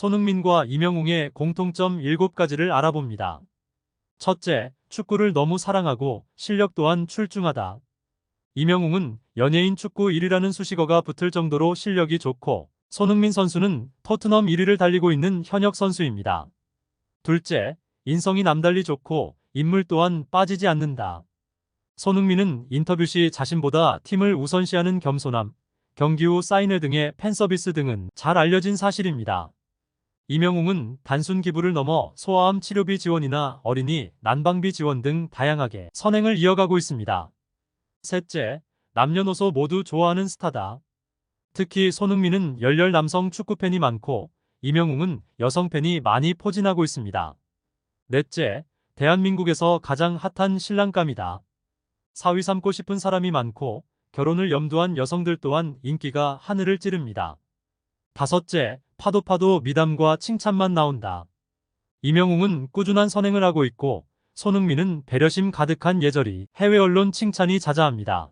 손흥민과 이명웅의 공통점 7가지를 알아봅니다. 첫째, 축구를 너무 사랑하고 실력 또한 출중하다. 이명웅은 연예인 축구 1위라는 수식어가 붙을 정도로 실력이 좋고 손흥민 선수는 토트넘 1위를 달리고 있는 현역 선수입니다. 둘째, 인성이 남달리 좋고 인물 또한 빠지지 않는다. 손흥민은 인터뷰 시 자신보다 팀을 우선시하는 겸손함, 경기 후 사인회 등의 팬서비스 등은 잘 알려진 사실입니다. 이명웅은 단순 기부를 넘어 소아암 치료비 지원이나 어린이, 난방비 지원 등 다양하게 선행을 이어가고 있습니다. 셋째, 남녀노소 모두 좋아하는 스타다. 특히 손흥민은 열렬 남성 축구팬이 많고 이명웅은 여성 팬이 많이 포진하고 있습니다. 넷째, 대한민국에서 가장 핫한 신랑감이다. 사위 삼고 싶은 사람이 많고 결혼을 염두한 여성들 또한 인기가 하늘을 찌릅니다. 다섯째, 파도 파도 미담과 칭찬만 나온다. 이명웅은 꾸준한 선행을 하고 있고 손흥민은 배려심 가득한 예절이 해외 언론 칭찬이 자자합니다.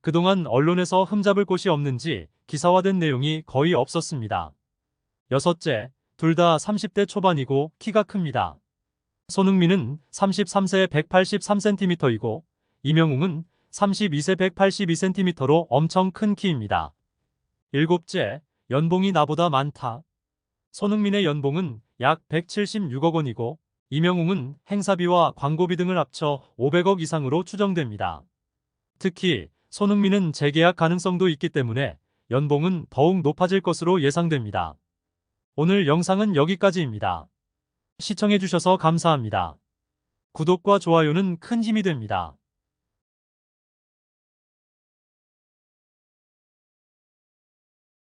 그동안 언론에서 흠잡을 곳이 없는지 기사화된 내용이 거의 없었습니다. 여섯째, 둘 다 30대 초반이고 키가 큽니다. 손흥민은 33세 183cm이고 이명웅은 32세 182cm로 엄청 큰 키입니다. 일곱째, 연봉이 나보다 많다. 손흥민의 연봉은 약 176억 원이고 이명웅은 행사비와 광고비 등을 합쳐 500억 이상으로 추정됩니다. 특히 손흥민은 재계약 가능성도 있기 때문에 연봉은 더욱 높아질 것으로 예상됩니다. 오늘 영상은 여기까지입니다. 시청해주셔서 감사합니다. 구독과 좋아요는 큰 힘이 됩니다.